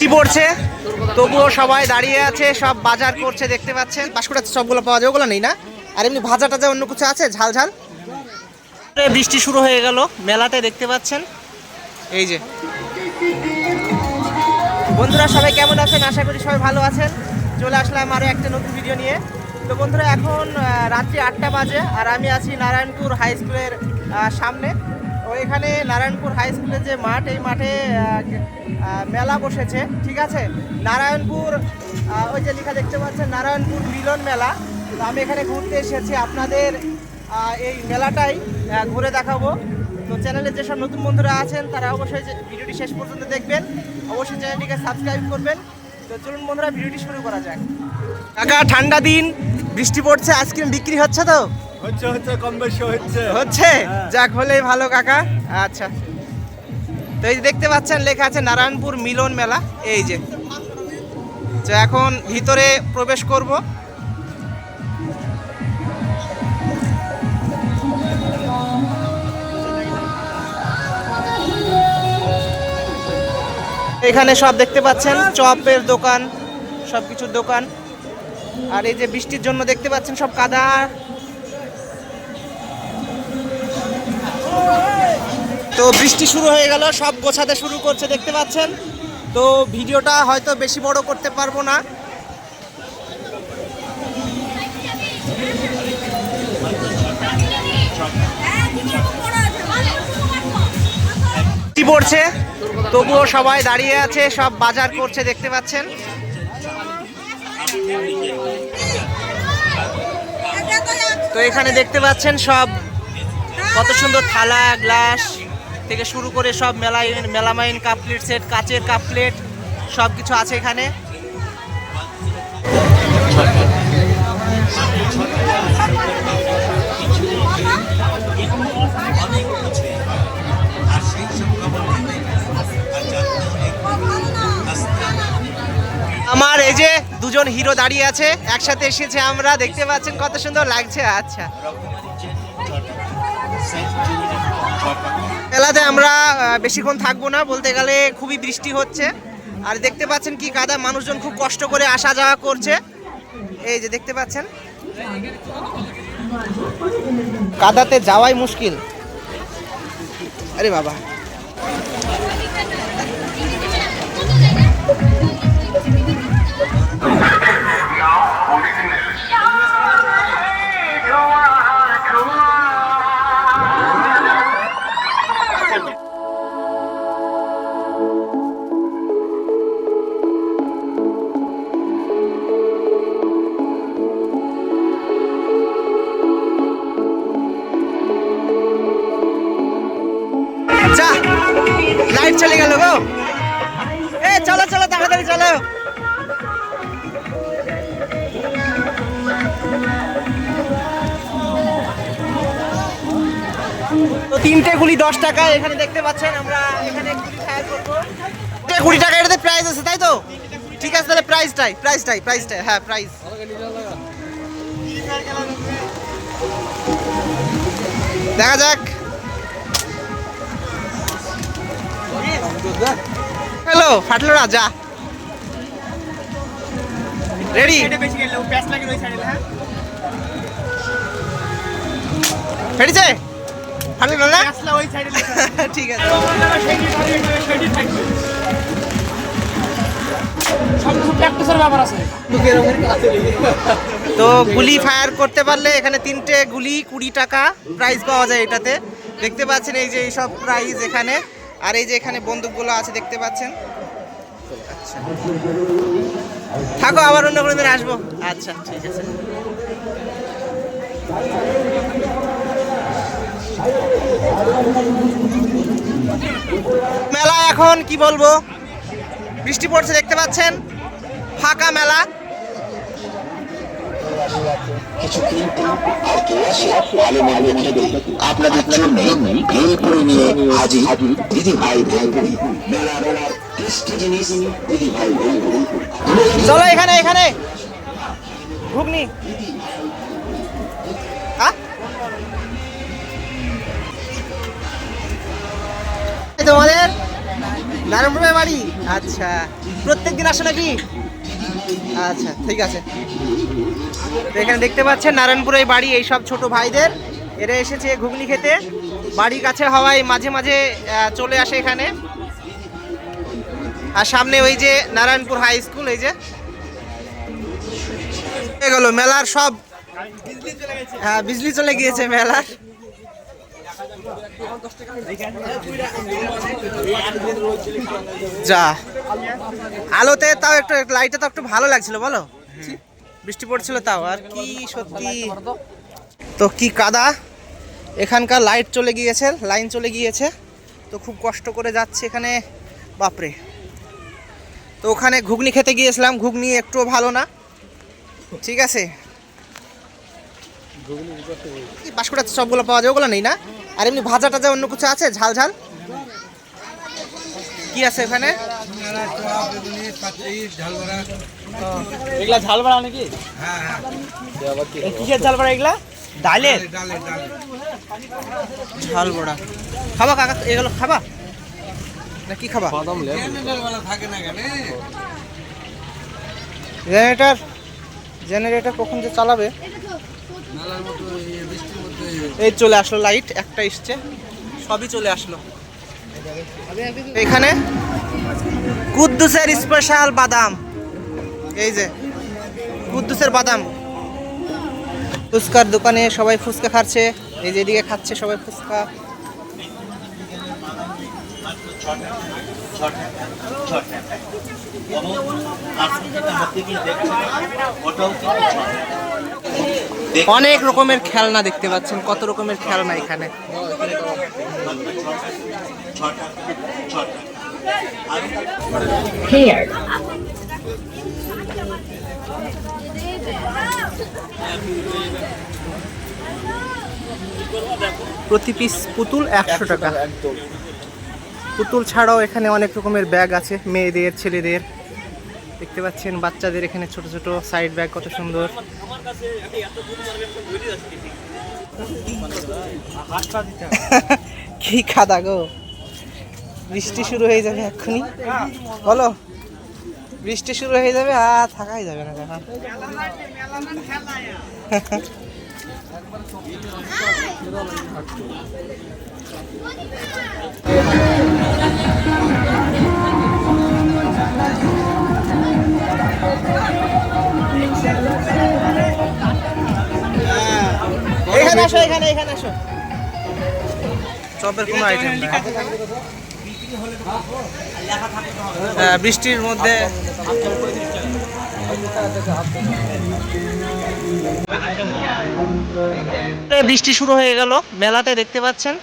কি পড়ছে? তবুও সবাই দাঁড়িয়ে আছে সব বাজার করছে দেখতে পাচ্ছেন। বাঁশকুড়া সবগুলো পাওয়া যায় ওগুলো নেই না? আর এমনি ভাজা টাজা অন্য কিছু আছে ঝাল ঝাল? বৃষ্টি শুরু হয়ে গেল মেলাতে দেখতে পাচ্ছেন। এই যে। বন্ধুরা সবাই কেমন আছেন? আশা করি সবাই ভালো আছেন। চলে আসলাম আরও একটা নতুন ভিডিও নিয়ে। তো বন্ধুরা এখন রাত্রি আটটা বাজে আর আমি আছি নারায়ণপুর হাই স্কুলের সামনে। এখানে নারায়ণপুর হাই স্কুলের যে মাঠ, এই মাঠে মেলা বসেছে, ঠিক আছে? নারায়ণপুর ওই যে লেখা দেখতে পাচ্ছেন, নারায়ণপুর মিলন মেলা। তো আমি এখানে ঘুরতে এসেছি, আপনাদের এই মেলাটাই ঘুরে দেখাবো। তো চ্যানেলে যেসব নতুন বন্ধুরা আছেন, তারা অবশ্যই ভিডিওটি শেষ পর্যন্ত দেখবেন। অবশ্যই চ্যানেলটিকে সাবস্ক্রাইব করবেন। তো চলুন বন্ধুরা, ভিডিওটি শুরু করা যাক। কাকা, ঠান্ডা দিন, বৃষ্টি পড়ছে, আইসক্রিম বিক্রি হচ্ছে তো? হচ্ছে হচ্ছে কম বেশি হচ্ছে। হচ্ছে? হ্যাঁ। যাক হলেই ভালো কাকা। আচ্ছা। তো এই দেখতে পাচ্ছেন লেখা আছে নারায়ণপুর মিলন মেলা। এই যে। তো এখন ভিতরে প্রবেশ করব। এখানে সব দেখতে পাচ্ছেন চপের দোকান সব কিছুর দোকান। আর এই যে বৃষ্টির জন্য দেখতে পাচ্ছেন সব কাদা। তো বৃষ্টি শুরু হয়ে গেল, সব গোছাতে শুরু করছে, দেখতে পাচ্ছেন? তো ভিডিওটা হয়তো বেশি বড় করতে পারব না। পড়ছে, তবুও সবাই দাঁড়িয়ে আছে, সব বাজার করছে, দেখতে পাচ্ছেন। তো এখানে দেখতে পাচ্ছেন সব কত সুন্দর থালা, গ্লাস থেকে শুরু করে সব মেলাইন মেলামাইন কাপ প্লেট সেট, কাচের কাপ প্লেট সব কিছু আছে এখানে। আমার এই যে দুজন হিরো দাঁড়িয়ে আছে, একসাথে এসেছে আমরা, দেখতে পাচ্ছেন কত সুন্দর লাগছে। আচ্ছা। মেলাতে আমরা বেশিক্ষণ থাকব না, বলতে গেলে খুবই বৃষ্টি হচ্ছে। আর দেখতে পাচ্ছেন কি কাদা, মানুষজন খুব কষ্ট করে আসা যাওয়া করছে। এই যে দেখতে পাচ্ছেন। কাদাতে যাওয়াই মুশকিল। আরে বাবা। লাইট চলে গেল গো। এ, চলো চলো, তাড়াতাড়ি চলো। তো তিনটে গুলি দশ টাকা, এখানে দেখতে পাচ্ছেন আমরা এখানে ফায়ার কুড়ি টাকা, এটাতে প্রাইস আছে, তাই তো? ঠিক আছে, তাহলে প্রাইসটাই প্রাইসটাই প্রাইসটাই হ্যাঁ প্রাইস দেখা যাক। হ্যালো ফাটলো যা রেডি ফেটেছে ফাটলো না ঠিক আছে। তো গুলি ফায়ার করতে পারলে এখানে তিনটে গুলি কুড়ি টাকা প্রাইজ পাওয়া যায় এটাতে। দেখতে পাচ্ছেন এই যে এইসব প্রাইজ এখানে। আর এই যে এখানে বন্দুকগুলো আছে, দেখতে পাচ্ছেন? আচ্ছা। থাকো, আবার অন্য কোনো দিন আসব। আচ্ছা ঠিক আছে। মেলা এখন, কি বলব? বৃষ্টি পড়ছে, দেখতে পাচ্ছেন? ফাঁকা মেলা। আপনাদের জন্য ভেল করে নিয়ে হাজির দিদি ভাই ভেলপুরি দিদি ভাই ভেলপুরি চলো এখানে এখানে। ঘুগনি। তোমাদের নারায়ণপুরের বাড়ি? আচ্ছা। প্রত্যেক দিন আসে নাকি? আচ্ছা ঠিক আছে। তো এখানে দেখতে পাচ্ছেন, নারায়ণপুরের বাড়ি, এই সব ছোট ভাইদের। এরা এসেছে ঘুগনি খেতে। বাড়ির কাছে হওয়ায় মাঝে মাঝে চলে আসে এখানে। আর সামনে ওই যে নারায়ণপুর হাই স্কুল, এই যে। গেল, মেলার সব হ্যাঁ বিজলি চলে গিয়েছে মেলার। যা। আলোতে তাও একটু, লাইটে তো একটু ভালো লাগছিল, বলো। বৃষ্টি পড়ছিল তাও, আর কি সত্যি। তো কি কাদা। এখানকার লাইট চলে গিয়েছে, লাইন চলে গিয়েছে। তো খুব কষ্ট করে যাচ্ছে এখানে, বাপরে। তো ওখানে ঘুগনি খেতে গিয়েছিলাম, ঘুগনি একটুও ভালো না। ঠিক আছে? কি বাঁশকুড়াতে সবগুলো পাওয়া যায় ওগুলো নেই না? আর এমনি ভাজা টাজা অন্য কিছু আছে? ঝাল ঝাল? কি আছে এখানে? এগুলা ঝাল বাড়া নাকি? এ কিসের ঝাল বড়া এগুলা? ডালের? ঝাল বড়া। খাবা কাকা এগুলো খাবা? না কি খাবা? বাদাম জেনারেটর? জেনারেটর কখন যে চালাবে? এই চলে আসলো লাইট, একটা এসছে। সবই চলে আসলো। এখানে কুদ্দুসের স্পেশাল বাদাম। এই যে, কুদ্দুসের বাদাম। ফুচকার দোকানে সবাই ফুচকা খাচ্ছে, এই যে এদিকে খাচ্ছে সবাই ফুচকা। অনেক রকমের খেলনা দেখতে পাচ্ছেন কত রকমের খেলনা এখানে। প্রতি পিস পুতুল একশো টাকা। পুতুল ছাড়াও এখানে অনেক রকমের ব্যাগ আছে মেয়েদের ছেলেদের। দেখতে পাচ্ছেন বাচ্চাদের এখানে ছোট ছোট সাইড ব্যাগ কত সুন্দর। কি খাদা গো। বৃষ্টি শুরু হয়ে যাবে এক্ষুনি। বলো, বৃষ্টি শুরু হয়ে যাবে আর থাকাই যাবে না তখন এখানে আসো এখানে এখানে আসো। চপের কোনো আইটেম হ্যাঁ, বৃষ্টির মধ্যে বৃষ্টি শুরু হয়ে গেল। মেলাতে দেখতে পাচ্ছেন।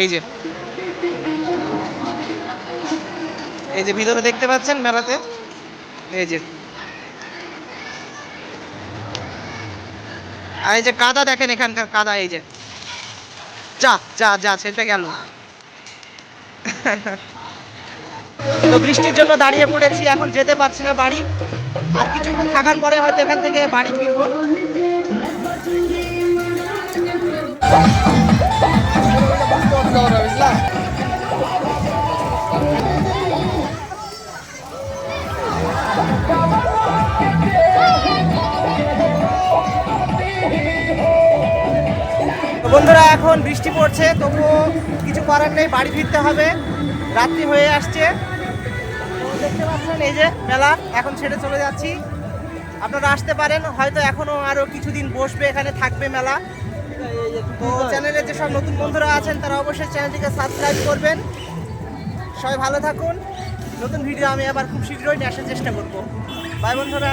এই যে। এই যে ভিতরে দেখতে পাচ্ছেন মেলাতে। এই যে। এই যে কাদা দেখেন এখানকার কাদা, এই যে। যা যা যা সেটা গেল। তো বৃষ্টির জন্য দাঁড়িয়ে পড়েছি, এখন যেতে পারছি না বাড়ি। আর কিছুক্ষণ থাকার পরে হয়তো এখান থেকে বাড়ি ফিরবো। তো বন্ধুরা, এখন বৃষ্টি পড়ছে, তবুও কিছু করার নেই, বাড়ি ফিরতে হবে। রাত্রি হয়ে আসছে। দেখতে পাচ্ছেন এই যে মেলা, এখন ছেড়ে চলে যাচ্ছি। আপনারা আসতে পারেন, হয়তো এখনও আরও কিছুদিন বসবে, এখানে থাকবে মেলা। তো চ্যানেলে যেসব নতুন বন্ধুরা আছেন, তারা অবশ্যই চ্যানেলটিকে সাবস্ক্রাইব করবেন। সবাই ভালো থাকুন। নতুন ভিডিও আমি আবার খুব শীঘ্রই নিয়ে আসার চেষ্টা করব। বাই বন্ধুরা।